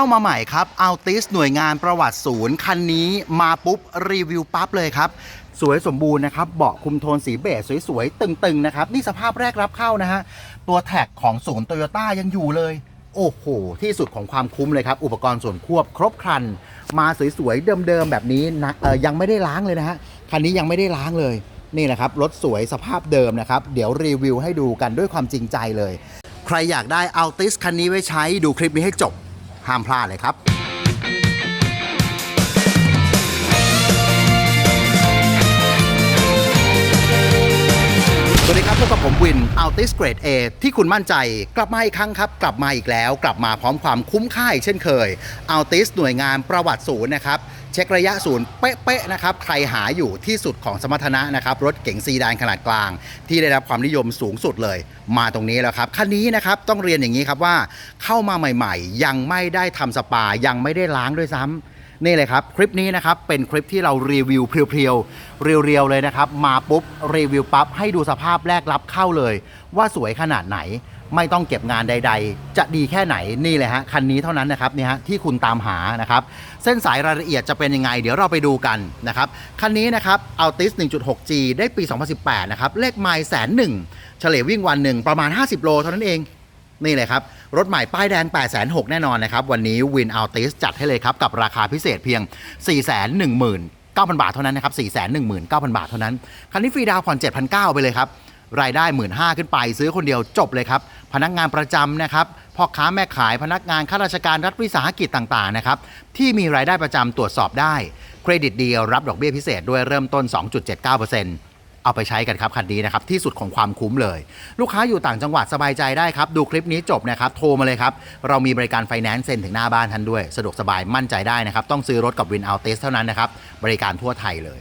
เข้ามาใหม่ครับอัลติสหน่วยงานประวัติศูนย์คันนี้มาปุ๊บรีวิวปั๊บเลยครับสวยสมบูรณ์นะครับเบาะคุมโทนสีเบจสวยๆ ตึงๆ นะครับ นี่สภาพแรกรับเข้านะฮะ ตัวแท็กของศูนย์โตโยต้ายังอยู่เลย โอ้โห ที่สุดของความคุ้มเลยครับ อุปกรณ์ส่วนควบครบครัน มาสวยๆ เดิมๆ แบบนี้นะยังไม่ได้ล้างเลยนะฮะ คันนี้ยังไม่ได้ล้างเลย นี่แหละครับ รถสวยสภาพเดิมนะครับ เดี๋ยวรีวิวให้ดูกันด้วยความจริงใจเลย ใครอยากได้ Altis คันนี้ไว้ใช้ดูคลิปนี้ให้จบ ห้ามพลาดเลยครับสวัสดีครับพบกับผมวิน Altis Grade A ที่คุณมั่นใจ กลับมาอีกครั้งครับ กลับมาอีกแล้ว กลับมาพร้อมความคุ้มค่าอีกเช่นเคย Altis หน่วยงานประวัติศูนย์นะครับ เช็คระยะศูนย์เป๊ะๆนะครับใครหาอยู่ที่สุดของสมรรถนะนะครับรถเก๋งซีดานขนาดกลาง ที่ได้รับความนิยมสูงสุดเลย มาตรงนี้แล้วครับคันนี้นะครับต้องเรียนอย่างนี้ครับว่าเข้ามาใหม่ๆ ยังไม่ได้ทำสปายังไม่ได้ล้างด้วยซ้ำนี่เลยครับ คลิปนี้นะครับ เป็นคลิปที่เรารีวิวเพียวๆ เรียวๆ เลยนะครับ มาปุ๊บ รีวิวปั๊บ ให้ดูสภาพแรกรับเข้าเลย ว่าสวยขนาดไหน ไม่ต้องเก็บงานใด ๆ จะดีแค่ไหนนี่เลยฮะคันนี้เท่านั้นนะครับนี่ฮะที่คุณตามหานะครับเส้นสายรายละเอียดจะเป็นยังไง เดี๋ยวเราไปดูกันนะครับคันนี้นะครับ Altis 1.6G ได้ปี 2018 นะครับ เลขไมล์แสนหนึ่งเฉลี่ยวิ่งวันหนึ่งประมาณ 50 โลเท่านั้นเองนี่เลยครับ รถใหม่ป้ายแดง 8 6 0 0 0แน่นอนนะครับ วันนี้ Win Altis จัดให้เลยครับ กับราคาพิเศษเพียง 419,000 บาทเท่านั้นนะครับ 419,000 บาทเท่านั้น คันนี้ฟรีดาวผ่อน7,900 ไปเลยครับ รายได้ 15,000ขึ้นไป ซื้อคนเดียวจบเลยครับ พนักงานประจำนะครับพ่อค้าแม่ขายพนักงานข้าราชการรัฐวิสาหกิจต่างๆนะครับที่มีรายได้ประจำตรวจสอบได้ เครดิตเดียวรับดอกเบี้ยพิเศษด้วยเริ่มต้น 2.79%เอาไปใช้กันครับคันนี้นะครับที่สุดของความคุ้มเลย ลูกค้าอยู่ต่างจังหวัดสบายใจได้ครับ ดูคลิปนี้จบนะครับโทรมาเลยครับ เรามีบริการไฟแนนซ์เซ็นถึงหน้าบ้านท่านด้วย สะดวกสบายมั่นใจได้นะครับ ต้องซื้อรถกับวินอัลเทสเท่านั้นนะครับ บริการทั่วไทยเลย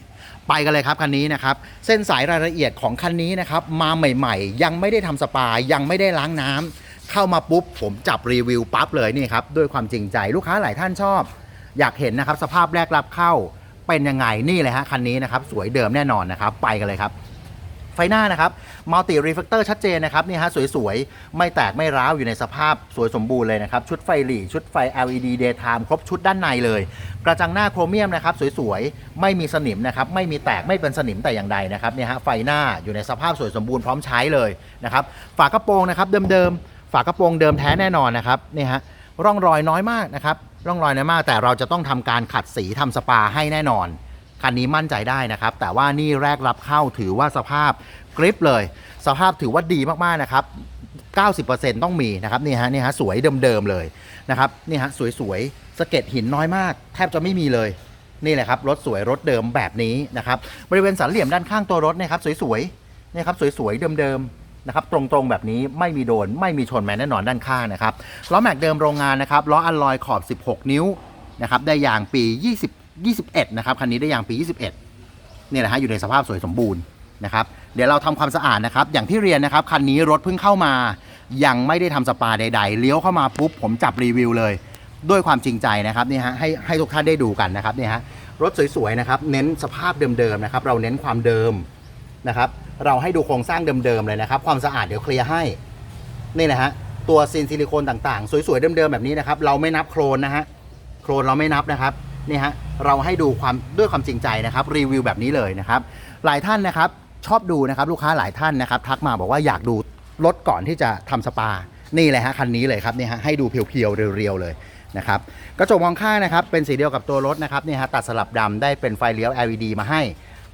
ไปกันเลยครับคันนี้นะครับเส้นสายรายละเอียดของคันนี้นะครับมาใหม่ ๆ ยังไม่ได้ทำสปายังไม่ได้ล้างน้ำเข้ามาปุ๊บผมจับรีวิวปั๊บเลยนี่ครับด้วยความจริงใจลูกค้าหลายท่านชอบ อยากเห็นนะครับสภาพแรกรับเข้าเป็นยังไงนี่เลยฮะคันนี้นะครับสวยเดิมแน่นอนนะครับไปกันเลยครับ ฟหน้านะครับมัลติรีเฟกเตอร์ชัดเจนนะครับนี่ฮะสวยๆ ไม่แตกไม่ร้าวอยู่ในสภาพสวยสมบูรณ์เลยนะครับ ชุดไฟหลีชุดไฟ LED daytime ครบชุดด้านในเลย กระจังหน้าโครเมียมนะครับสวยๆ ไม่มีสนิมนะครับไม่มีแตกไม่เป็นสนิมแต่อย่างใดนะครับเนี่ยฮะไฟหน้าอยู่ในสภาพสวยสมบูรณ์พร้อมใช้เลยนะครับฝากระโปรงนะครับเดิมๆฝากระโปรงเดิมแท้แน่นอนนะครับนี่ฮะร่องรอยน้อยมากนะครับร่องรอยน้อยมากแต่เราจะต้องทำการขัดสีทำสปาให้แน่นอน คันนี้มั่นใจได้นะครับ แต่ว่านี่แรกรับเข้าถือว่าสภาพกริปเลย สภาพถือว่าดีมากๆนะครับ 90%ต้องมีนะครับนี่ฮะนี่ฮะสวยเดิมๆเลยนะครับนี่ฮะสวยๆสะเก็ดหินน้อยมาก แทบจะไม่มีเลยนี่แหละครับรถสวยรถเดิมแบบนี้นะครับบริเวณสันเหลี่ยมด้านข้างตัวรถนะครับสวยๆนี่ครับสวยๆเดิมๆนะครับตรงๆแบบนี้ไม่มีโดน ไม่มีชนแม้แน่นอนด้านข้างนะครับล้อแม็กเดิมโรงงานนะครับล้ออัลลอยขอบ 16 นิ้วนะครับได้ยางปี20 21 นะครับ คันนี้ได้ยางปี 21 เนี่แหละฮะอยู่ในสภาพสวยสมบูรณ์นะครับ เดี๋ยวเราทำความสะอาดนะครับ อย่างที่เรียนนะครับ คันนี้รถเพิ่งเข้ามา ยังไม่ได้ทำสปาใด ๆ เลี้ยวเข้ามาปุ๊บ ผมจับรีวิวเลย ด้วยความจริงใจนะครับนี่ฮะให้ให้ทุกท่านได้ดูกันนะครับนี่ฮะรถสวยๆนะครับ เน้นสภาพเดิมๆนะครับ เราเน้นความเดิมนะครับเราให้ดูโครงสร้างเดิมๆเลยนะครับ ความสะอาดเดี๋ยวเคลียร์ให้นี่แหละฮะตัวซีนซิลิโคนต่างๆ สวยๆเดิมๆแบบนี้นะครับ เราไม่นับโครนนะฮะโครนเราไม่นับนะครับ นี่ฮะเราให้ดูความด้วยความจริงใจนะครับรีวิวแบบนี้เลยนะครับ หลายท่านนะครับชอบดูนะครับลูกค้าหลายท่านนะครับ ทักมาบอกว่าอยากดูรถก่อนที่จะทำสปา นี่เลยฮะคันนี้เลยครับนี่ฮะให้ดูเพียวๆเรียวๆเลยนะครับกระจกมองข้างนะครับเป็นสีเดียวกับตัวรถนะครับนี่ฮะตัดสลับดำได้เป็นไฟเลี้ยว LED มาให้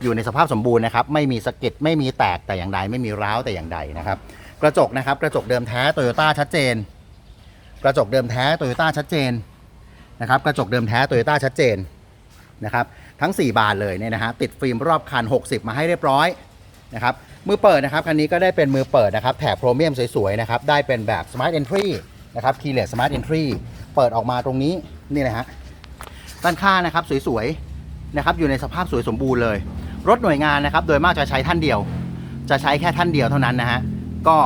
อยู่ในสภาพสมบูรณ์นะครับไม่มีสะเก็ดไม่มีแตกแต่อย่างใดไม่มีร้าวแต่อย่างใดนะครับกระจกนะครับกระจกเดิมแท้โตโยต้าชัดเจน กระจกเดิมแท้โตโยต้าชัดเจน นะครับกระจกเดิมแท้โตโยต้าชัดเจนนะครับทั้ง 4 บานเลยเนี่ยนะฮะติดฟิล์มรอบคัน 60 มาให้เรียบร้อยนะครับมือเปิดนะครับคันนี้ก็ได้เป็นมือเปิดนะครับแถบโครเมียมสวยๆนะครับได้เป็นแบบ Smart Entry นะครับ Keyless Smart Entry เปิดออกมาตรงนี้นี่แหละฮะด้านข้างนะครับสวยๆนะครับอยู่ในสภาพสวยสมบูรณ์เลย รถหน่วยงานนะครับโดยมากจะใช้ท่านเดียว จะใช้แค่ท่านเดียวเท่านั้นนะฮะก็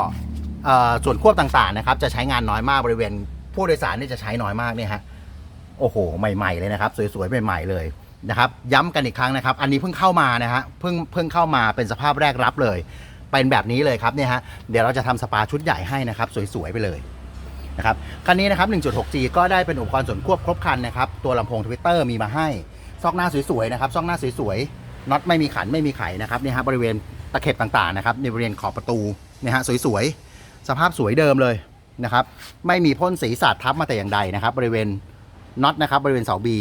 ส่วนควบต่างๆนะครับจะใช้งานน้อยมากบริเวณผู้โดยสารนี่จะใช้น้อยมากเนี่ยฮะ โอ้โห ใหม่ๆเลยนะครับ สวยๆ ใหม่ๆเลยนะครับ ย้ำกันอีกครั้งนะครับ อันนี้เพิ่งเข้ามานะฮะ เพิ่งเพิ่งเข้ามาเป็นสภาพแรกรับเลย เป็นแบบนี้เลยครับเนี่ยฮะ เดี๋ยวเราจะทำสปาชุดใหญ่ให้นะครับ สวยๆ ไปเลยนะครับ คันนี้นะครับ 1.6G ก็ได้เป็นอุปกรณ์ส่วนควบครบคันนะครับ ตัวลำโพงทวิตเตอร์มีมาให้ ซอกหน้าสวยๆ นะครับ ซอกหน้าสวยๆ น็อตไม่มีขันไม่มีไขนะครับเนี่ยฮะบริเวณตะเข็บต่างๆนะครับในบริเวณขอบประตูเนะฮะสวยๆ สภาพสวยเดิมเลยนะครับ ไม่มีพ่นสีสาดทับมาแต่อย่างใดนะครับ บริเวณ น็อตนะครับบริเวณเสาบี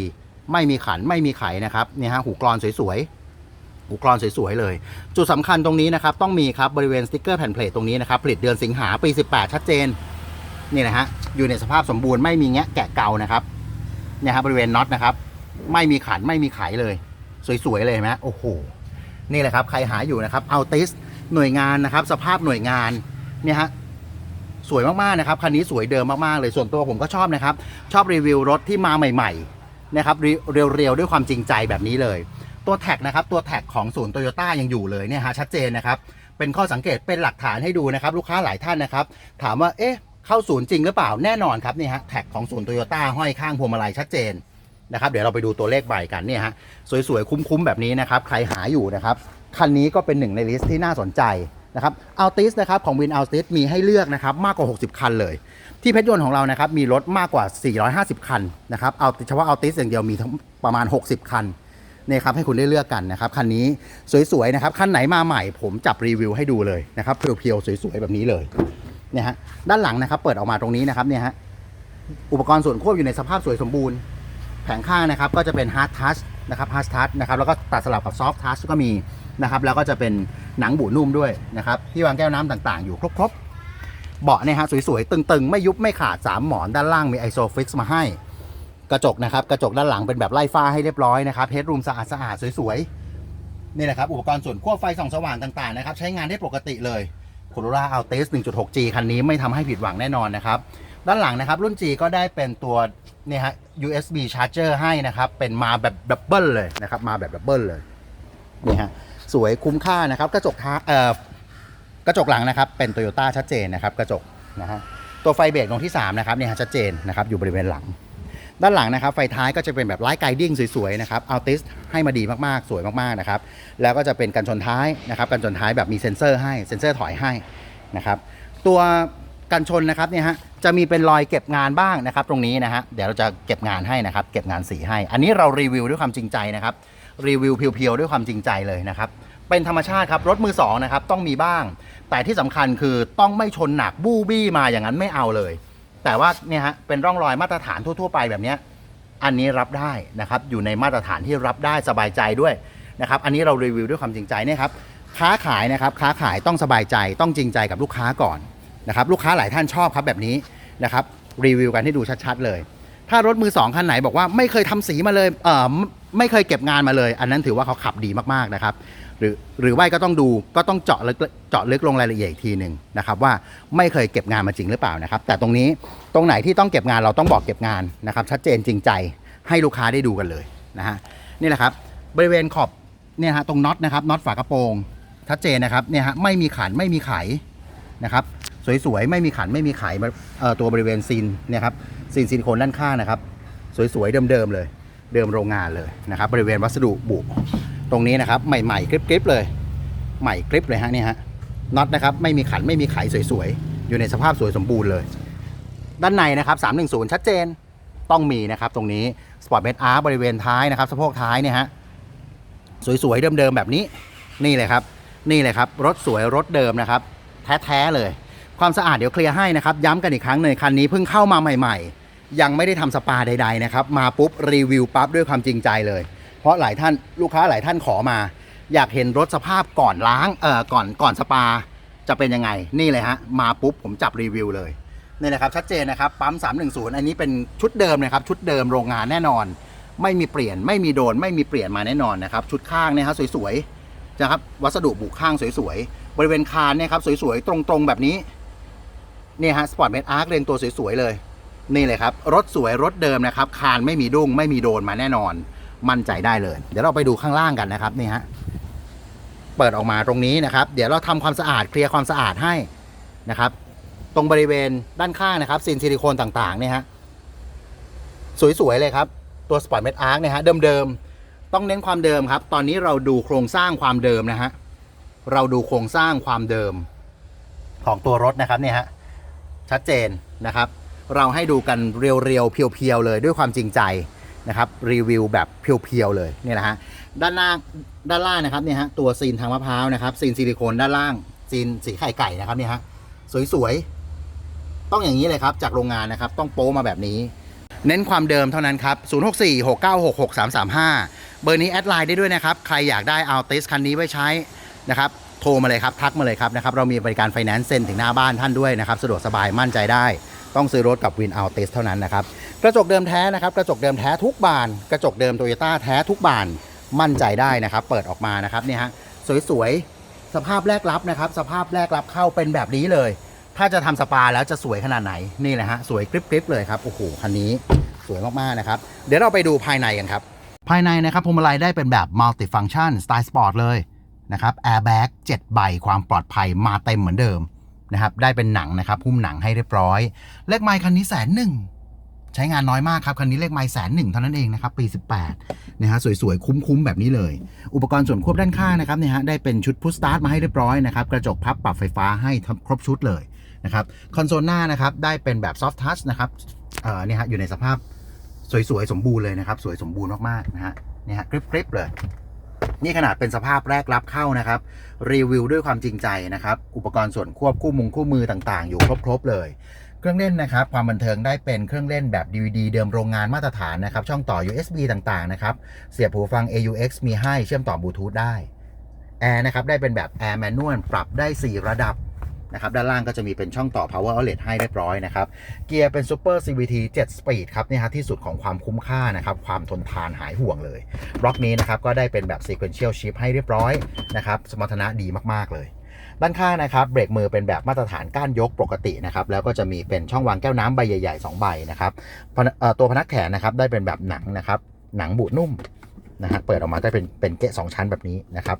ไม่มีขันไม่มีไขนะครับนี่ฮะหูกรอนสวยๆหูกรอนสวยๆเลย จุดสำคัญตรงนี้นะครับต้องมีครับบริเวณสติกเกอร์แผ่นเพลทตรงนี้นะครับผลิตเดือนสิงหาปี 18 ชัดเจนนี่นะฮะอยู่ในสภาพสมบูรณ์ไม่มีแงะแกะเกานะครับเนี่ยครับบริเวณน็อตนะครับไม่มีขันไม่มีไขเลย สวยๆเลยเห็นไหมโอ้โหนี่แหละครับใครหาอยู่นะครับเอาติสหน่วยงานนะครับ สภาพหน่วยงานเนี่ยฮะ สวยมากๆนะครับคันนี้สวยเดิมมากๆเลยส่วนตัวผมก็ชอบนะครับ ชอบรีวิวรถที่มาใหม่ๆนะครับเรียวๆด้วยความจริงใจแบบนี้เลย ตัวแท็กนะครับตัวแท็กของศูนย์โตโยต้ายังอยู่เลยเนี่ยฮะชัดเจนนะครับเป็นข้อสังเกตเป็นหลักฐานให้ดูนะครับ ลูกค้าหลายท่านนะครับ ถามว่าเอ๊ะเข้าศูนย์จริงหรือเปล่าแน่นอนครับนี่ฮะแท็กของศูนย์โตโยต้าห้อยข้างพวงมาลัยชัดเจนนะครับเดี๋ยวเราไปดูตัวเลขใบกันเนี่ยฮะสวยๆคุ้มๆแบบนี้นะครับ ใครหาอยู่นะครับ คันนี้ก็เป็นหนึ่งในลิสต์ที่น่าสนใจ นะครับอัลติสนะครับของวินอัลติสมีให้เลือกนะครับมากกว่า 60 คันเลย ที่เพชรยนต์ของเรานะครับมีรถมากกว่า 450 คันนะครับเอาเฉพาะอัลติสอย่างเดียวมีประมาณ 60 คันนี่ครับให้คุณได้เลือกกันนะครับคันนี้สวยๆนะครับคันไหนมาใหม่ผมจับรีวิวให้ดูเลยนะครับเพียวๆสวยๆแบบนี้เลยเนี่ยฮะด้านหลังนะครับเปิดออกมาตรงนี้นะครับเนี่ยฮะอุปกรณ์ส่วนควบอยู่ในสภาพสวยสมบูรณ์ แผงข้างนะครับก็จะเป็น hard touch นะครับ hard touch นะครับแล้วก็ตัดสลับกับ soft touch ก็มี นะครับแล้วก็จะเป็นหนังบูนุ่มด้วยนะครับที่วางแก้วน้ำต่างๆ อยู่ครบๆเบาะเนี่ยฮะสวยๆตึงๆ ไม่ยุบไม่ขาด 3 หมอนด้านล่างมี ISOFIX มาให้ กระจกนะครับกระจกด้านหลังเป็นแบบไล่ฟ้าให้เรียบร้อยนะครับเฮดรูมสะอาดๆสวยๆนี่แหละครับอุปกรณ์ส่วนควบไฟส่องสว่างต่างๆนะครับใช้งานได้ปกติเลย Corolla Altis 1.6G คันนี้ไม่ทำให้ผิดหวังแน่นอนนะครับด้านหลังนะครับรุ่น G ก็ได้เป็นตัวเนี่ยฮะ USB charger ให้นะครับเป็นมาแบบดับเบิลเลยนะครับมาแบบดับเบิลเลยนี่ฮะ สวยคุ้มค่านะครับ กระจกท้าเอ่อกระจกหลังนะครับ เป็น Toyota ชัดเจนนะครับ กระจกนะฮะตัวไฟเบรกดวงที่3นะครับเนี่ยฮะชัดเจนนะครับอยู่บริเวณหลัง ด้านหลังนะครับ ไฟท้ายก็จะเป็นแบบไลท์ไกดิ้งสวยๆนะครับอัลติสให้มาดีมากๆ สวยมากๆนะครับแล้วก็จะเป็นกันชนท้ายนะครับกันชนท้ายแบบมีเซ็นเซอร์ให้เซ็นเซอร์ถอยให้นะครับตัวกันชนนะครับเนี่ยฮะจะมีเป็นรอยเก็บงานบ้างนะครับ ตรงนี้นะฮะเดี๋ยวเราจะเก็บงานให้นะครับ เก็บงานสีให้ อันนี้เรารีวิวด้วยความจริงใจนะครับ รีวิวเพียวๆด้วยความจริงใจเลยนะครับเป็นธรรมชาติครับรถมือสองนะครับต้องมีบ้าง แต่ที่สำคัญคือต้องไม่ชนหนักบู้บี้มาอย่างนั้นไม่เอาเลย แต่ว่าเนี่ยฮะเป็นร่องรอยมาตรฐานทั่ว ๆ ไปแบบนี้อันนี้รับได้นะครับอยู่ในมาตรฐานที่รับได้สบายใจด้วยนะครับอันนี้เรารีวิวด้วยความจริงใจเนี่ยครับค้าขายนะครับค้าขายต้องสบายใจต้องจริงใจกับลูกค้าก่อนนะครับลูกค้าหลายท่านชอบครับแบบนี้นะครับรีวิวกันให้ดูชัดๆเลย ถ้ารถมือสองคันไหนบอกว่าไม่เคยทำสีมาเลยเออ ไม่เคยเก็บงานมาเลย อันนั้นถือว่าเขาขับดีมากๆนะครับ หรือหรือว่าก็ต้องดูก็ต้องเจาะลึกเจาะลึกลงรายละเอียดอีกทีหนึ่งนะครับ ว่าไม่เคยเก็บงานมาจริงหรือเปล่านะครับ แต่ตรงนี้ตรงไหนที่ต้องเก็บงานเราต้องบอกเก็บงานนะครับ ชัดเจนจริงใจให้ลูกค้าได้ดูกันเลยนะฮะนี่แหละครับบริเวณขอบเนี่ยฮะตรงน็อตนะครับน็อตฝากระโปรงชัดเจนนะครับเนี่ยฮะไม่มีขันไม่มีไขนะครับสวยๆไม่มีขันไม่มีไข่ตัวบริเวณซีนเนี่ยครับซีนซิลิโคนด้านข้างนะครับ สวยๆเดิมๆเลย เดิมโรงงานเลยนะครับบริเวณวัสดุบุตรงนี้นะครับใหม่ๆกริบๆเลย ใหม่กริบเลยฮะนี่ฮะน็อตนะครับไม่มีขันไม่มีไขสวยๆ อยู่ในสภาพสวยสมบูรณ์เลย ด้านในนะครับ 310 ชัดเจนต้องมีนะครับตรงนี้สปอร์ตเมทอาร์บริเวณท้ายนะครับสะโพกท้ายเนี่ยฮะสวยๆ เดิมๆ แบบนี้นี่เลยครับ นี่เลยครับรถสวยรถเดิมนะครับ แท้ๆเลย ความสะอาดเดี๋ยวเคลียร์ให้นะครับ ย้ำกันอีกครั้งหนึ่งคันนี้เพิ่งเข้ามาใหม่ ๆ ยังไม่ได้ทำสปาใดๆนะครับ มาปุ๊บรีวิวปั๊บด้วยความจริงใจเลย เพราะหลายท่านลูกค้าหลายท่านขอมา อยากเห็นรถสภาพก่อนล้างเอ่อก่อนก่อนสปาจะเป็นยังไงนี่เลยฮะมาปุ๊บผมจับรีวิวเลยนี่นะครับชัดเจนนะครับปั๊ม 310 อันนี้เป็นชุดเดิมนะครับชุดเดิมโรงงานแน่นอน ไม่มีเปลี่ยนไม่มีโดน ไม่มีเปลี่ยนมาแน่นอนนะครับชุดข้างเนี่ยครับสวยๆนะครับวัสดุบุข้างสวยๆบริเวณคานเนี่ยครับสวยๆตรงๆแบบนี้เนี่ยฮะสปอร์ตเมทอาร์คเรียงตัวสวยๆเลย นี่เลยครับ รถสวยรถเดิมนะครับ คานไม่มีดุ้งไม่มีโดนมาแน่นอน มั่นใจได้เลย เดี๋ยวเราไปดูข้างล่างกันนะครับนี่ฮะเปิดออกมาตรงนี้นะครับ เดี๋ยวเราทำความสะอาดเคลียร์ความสะอาดให้นะครับ ตรงบริเวณด้านข้างนะครับซินซิลิโคนต่างๆเนี่ยฮะสวยๆเลยครับ ตัวสปอร์ตเมทอาร์คเนี่ยฮะเดิมๆต้องเน้นความเดิมครับ ตอนนี้เราดูโครงสร้างความเดิมนะฮะเราดูโครงสร้างความเดิมของตัวรถนะครับเนี่ยฮะชัดเจนนะครับ เราให้ดูกันเรียวๆเพียวๆเลยด้วยความจริงใจนะครับรีวิวแบบเพียวๆเลยนี่แหละฮะด้านล่างด้านล่างนะครับเนี่ยฮะตัวซีนทางมะพร้าวนะครับซีนซิลิโคนด้านล่างซีนสีไข่ไก่นะครับเนี่ยฮะสวยๆ ต้องอย่างนี้เลยครับจากโรงงานนะครับต้องโป๊มาแบบนี้ เน้นความเดิมเท่านั้นครับ 064 696 6335 เบอร์นี้แอดไลน์ได้ด้วยนะครับ ใครอยากได้เอาติสคันนี้ไว้ใช้นะครับโทรมาเลยครับทักมาเลยครับนะครับเรามีบริการไฟแนนซ์เซ็นถึงหน้าบ้านท่านด้วยนะครับสะดวกสบายมั่นใจได้ ต้องซื้อรถกับวินเอาติสเท่านั้นนะครับ กระจกเดิมแท้นะครับ กระจกเดิมแท้ทุกบาน กระจกเดิมโตโยต้าแท้ทุกบานมั่นใจได้นะครับ เปิดออกมานะครับเนี่ยฮะสวยๆ สภาพแรกรับนะครับ สภาพแรกรับเข้าเป็นแบบนี้เลย ถ้าจะทำสปาแล้วจะสวยขนาดไหนนี่แหละฮะสวยกริบๆเลยครับโอ้โหคันนี้สวยมากๆนะครับเดี๋ยวเราไปดูภายในกันครับภายในนะครับพวงมาลัยได้เป็นแบบมัลติฟังชันสไตล์สปอร์ตเลยนะครับแอร์แบ็ก7ใบความปลอดภัยมาเต็มเหมือนเดิม นะครับได้เป็นหนังนะครับหุ้มหนังให้เรียบร้อย เลขไมค์คันนี้แสนหนึ่งใช้งานน้อยมากครับ คันนี้เลขไมล์แสนหนึ่งเท่านั้นเองนะครับ ปี 18นะฮะสวยๆ คุ้มๆ แบบนี้เลย อุปกรณ์ส่วนควบด้านข้างนะครับเนี่ยฮะได้เป็นชุดพุชสตาร์ทมาให้เรียบร้อยนะครับ กระจกพับปรับไฟฟ้าให้ทครบชุดเลยนะครับคอนโซลหน้านะครับได้เป็นแบบซอฟท์ทัชนะครับเอ่อเนี่ยฮะอยู่ในสภาพสวยๆ สมบูรณ์เลยนะครับ สวยสมบูรณ์มากๆนะฮะเนี่ยฮะกริบๆเลย นี่ขนาดเป็นสภาพแรกรับเข้านะครับ รีวิวด้วยความจริงใจนะครับ อุปกรณ์ส่วนควบคู่มุงคู่มือต่างๆ อยู่ครบๆเลย เครื่องเล่นนะครับ ความบันเทิงได้เป็นเครื่องเล่นแบบ DVD เดิมโรงงานมาตรฐานนะครับ ช่องต่อ USB ต่างๆ นะครับ เสียบหูฟัง AUX มีให้เชื่อมต่อบลูทูธได้แอร์นะครับได้เป็นแบบแอร์แมนนวลปรับได้ 4 ระดับ นะครับด้านล่างก็จะมีเป็นช่องต่อ Power Outlet ให้เรียบร้อยนะครับ เกียร์เป็น Super CVT 7 Speed ครับเนี่ยฮะที่สุดของความคุ้มค่านะครับความทนทานหายห่วงเลยบล็อกนี้นะครับก็ได้เป็นแบบ Sequential Shift ให้เรียบร้อยนะครับสมรรถนะดีมากๆเลยด้านข้างนะครับเบรกมือเป็นแบบมาตรฐานก้านยกปกตินะครับแล้วก็จะมีเป็นช่องวางแก้วน้ำใบใหญ่ๆ2ใบนะครับตัวพนักแขนนะครับได้เป็นแบบหนังนะครับหนังบุนุ่ม นะฮะเปิดออกมาได้เป็นเป็นเกะสองชั้นแบบนี้นะครับ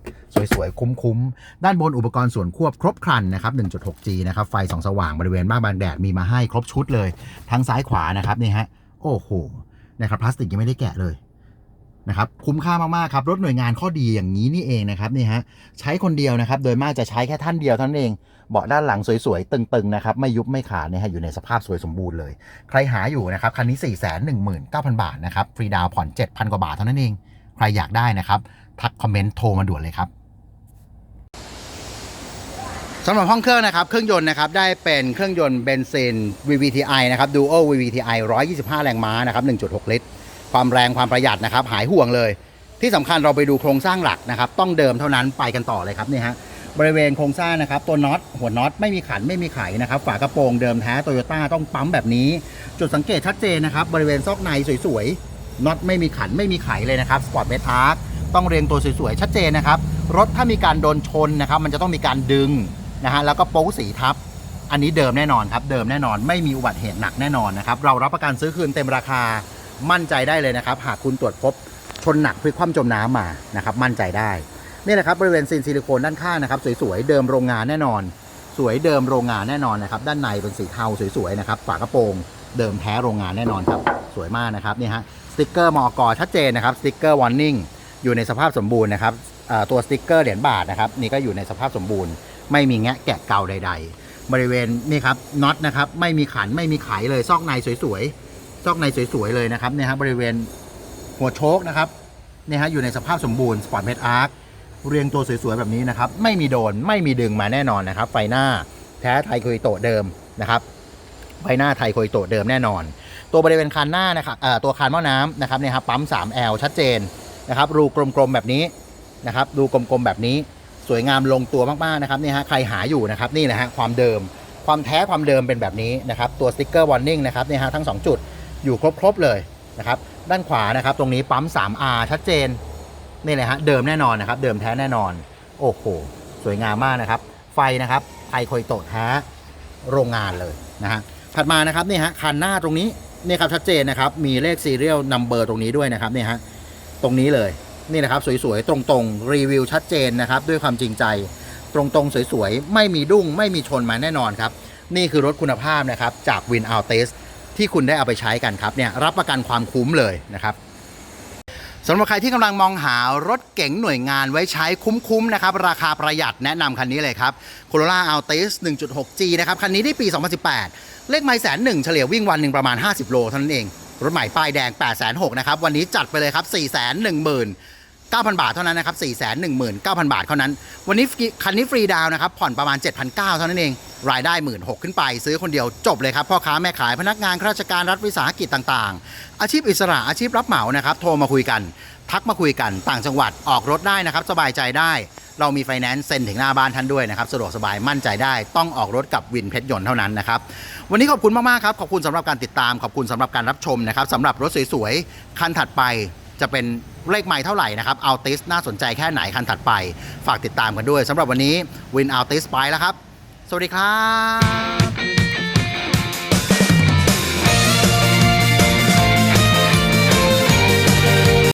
สวยๆ คุ้มๆ ด้านบนอุปกรณ์ส่วนควบครบครันนะครับ 1.6G นะครับไฟสองสว่างบริเวณบ้านบางแดดมีมาให้ครบชุดเลยทั้งซ้ายขวานะครับนี่ฮะโอ้โหนะครับพลาสติกยังไม่ได้แกะเลยนะครับคุ้มค่ามากๆครับรถหน่วยงานข้อดีอย่างนี้นี่เองนะครับนี่ฮะใช้คนเดียวนะครับ โดยมากจะใช้แค่ท่านเดียวเท่านั้นเองเบาะด้านหลังสวยๆ ตึงๆนะครับไม่ยุบไม่ขาดนะฮะอยู่ในสภาพสวยสมบูรณ์เลย ใครหาอยู่นะครับคันนี้ 4 1 9 0 0 0 บาทนะครับฟรีดาวผ่อน 7,000 กว่าบาทเท่านั้นเอง ใครอยากได้นะครับทักคอมเมนต์โทรมาด่วนเลยครับสำหรับห้องเครื่องนะครับ เครื่องยนต์นะครับ ได้เป็นเครื่องยนต์เบนซิน VVTi นะครับ Duo VVTi 125 แรงม้านะครับ 1.6 ลิตร ความแรงความประหยัดนะครับ หายห่วงเลย ที่สำคัญเราไปดูโครงสร้างหลักนะครับ ต้องเดิมเท่านั้นไปกันต่อเลยครับนี่ฮะ บริเวณโครงสร้างนะครับ ตัวน็อต หัวน็อต ไม่มีขัน ไม่มีไขนะครับ ฝากระโปรงเดิมแท้โตโยต้าต้องปั๊มแบบนี้ จุดสังเกตชัดเจนนะครับ บริเวณซอกในสวยๆ น็อตไม่มีขันไม่มีไขเลยนะครับสปอร์ตเมทาร์ต้องเรียงตัวสวยๆ ชัดเจนนะครับ รถถ้ามีการโดนชนนะครับ มันจะต้องมีการดึงนะฮะแล้วก็โป๊สีทับ อันนี้เดิมแน่นอนครับ เดิมแน่นอนไม่มีอุบัติเหตุหนักแน่นอนนะครับ เรารับประกันซื้อคืนเต็มราคามั่นใจได้เลยนะครับ หากคุณตรวจพบชนหนักพลิกคว่ำจมน้ำมานะครับ มั่นใจได้นี่แหละครับบริเวณซีนซิลิโคนด้านข้างนะครับสวยๆเดิมโรงงานแน่นอน สวยเดิมโรงงานแน่นอนนะครับ ด้านในเป็นสีเทาสวยๆนะครับฝากระโปรงเดิมแท้โรงงานแน่นอนครับ สวยมากนะครับนี่ฮะ ติกเกอร์มอกอชัดเจนนะครับสติกเกอร์วอร์นิ่งอยู่ในสภาพสมบูรณ์นะครับตัวสติกเกอร์เหรียญบาทนะครับนี่ก็อยู่ในสภาพสมบูรณ์ ไม่มีแงะแกะเก่าใด ๆ บริเวณนี่ครับน็อตนะครับไม่มีขันไม่มีไขเลยซอกในสวยๆซอกในสวยๆเลยนะครับเนี่ยฮะบริเวณหัวโชคนะครับเนี่ยฮะอยู่ในสภาพสมบูรณ์สปอร์ตเมทอาร์คเรียงตัวสวยๆแบบนี้นะครับไม่มีโดนไม่มีดึงมาแน่นอนนะครับ ไฟหน้าแท้ไทยโคยโตเดิมนะครับไฟหน้าไทยโคยโตเดิมแน่นอน ตัวบริเวณคันหน้านะครับเอ่อตัวคานหม้อน้ำนะครับเนี่ยครับปั๊ม 3L ชัดเจนนะครับรูกลมๆแบบนี้นะครับดูกลมๆแบบนี้สวยงามลงตัวมากๆนะครับนี่ฮะใครหาอยู่นะครับนี่แหละฮะความเดิม ความแท้ความเดิมเป็นแบบนี้นะครับตัวสติ๊กเกอร์วอร์นิ่งนะครับเนี่ยฮะทั้ง 2 จุดอยู่ครบๆเลยนะครับด้านขวานะครับตรงนี้ปั๊ม 3R ชัดเจนนี่เลยฮะเดิมแน่นอนนะครับเดิมแท้แน่นอน โอ้โหสวยงามมากนะครับ ไฟนะครับไฟโคยโตะแท้โรงงานเลยนะฮะถัดมานะครับนี่ฮะคันหน้าตรงนี้ นี่ครับชัดเจนนะครับ มีเลขซีเรียลนัมเบอร์ตรงนี้ด้วยนะครับนี่ฮะตรงนี้เลยนี่นะครับสวยๆ ตรงๆ รีวิวชัดเจนนะครับ ด้วยความจริงใจ ตรงๆ สวยๆ ไม่มีดุ้งไม่มีชนมาแน่นอนครับ นี่คือรถคุณภาพนะครับ จากวินอัลเทสที่คุณได้เอาไปใช้กันครับเนี่ยรับประกันความคุ้มเลยนะครับ สำหรับใครที่กำลังมองหารถเก๋งหน่วยงานไว้ใช้คุ้มๆนะครับ ราคาประหยัดแนะนำคันนี้เลยครับ Corolla Altis 1.6G นะครับ คันนี้ได้ปี 2018 เลขไมล์แสนหนึ่งเฉลี่ยวิ่งวันหนึ่งประมาณ 50 โลเท่านั้นเอง รถใหม่ป้ายแดง 8 6 0 0นะครับ วันนี้จัดไปเลยครับ 4 1 0 0 0 9,000 บาทเท่านั้นนะครับ 419,000 บาทเท่านั้น วันนี้คันนี้ฟรีดาวนะครับ ผ่อนประมาณ 7,900 เท่านั้นเอง รายได้1 6 0 0 0ขึ้นไป ซื้อคนเดียวจบเลยครับ พ่อค้าแม่ขายพนักงานข้าราชการรัฐวิสาหกิจต่างๆ อาชีพอิสระอาชีพรับเหมานะครับ โทรมาคุยกัน ทักมาคุยกันต่างจังหวัดออกรถได้นะครับ สบายใจได้ เรามีไฟแนนซ์เซ็นถึงหน้าบ้านท่านด้วยนะครับสะดวกสบายมั่นใจได้ ต้องออกรถกับวินเพชรยนต์เท่านั้นนะครับวันนี้ขอบคุณมากๆครับขอบคุณสำหรับการติดตามขอบคุณสำหรับการรับชมนะครับสำหรับรถสวยๆคันถัดไปจะเป็น เลขไม่เท่าไหร่นะครับอัลติสน่าสนใจแค่ไหนคันถัดไป ฝากติดตามกันด้วยสำหรับวันนี้วินอัลติสไปแล้วครับ สวัสดีครับ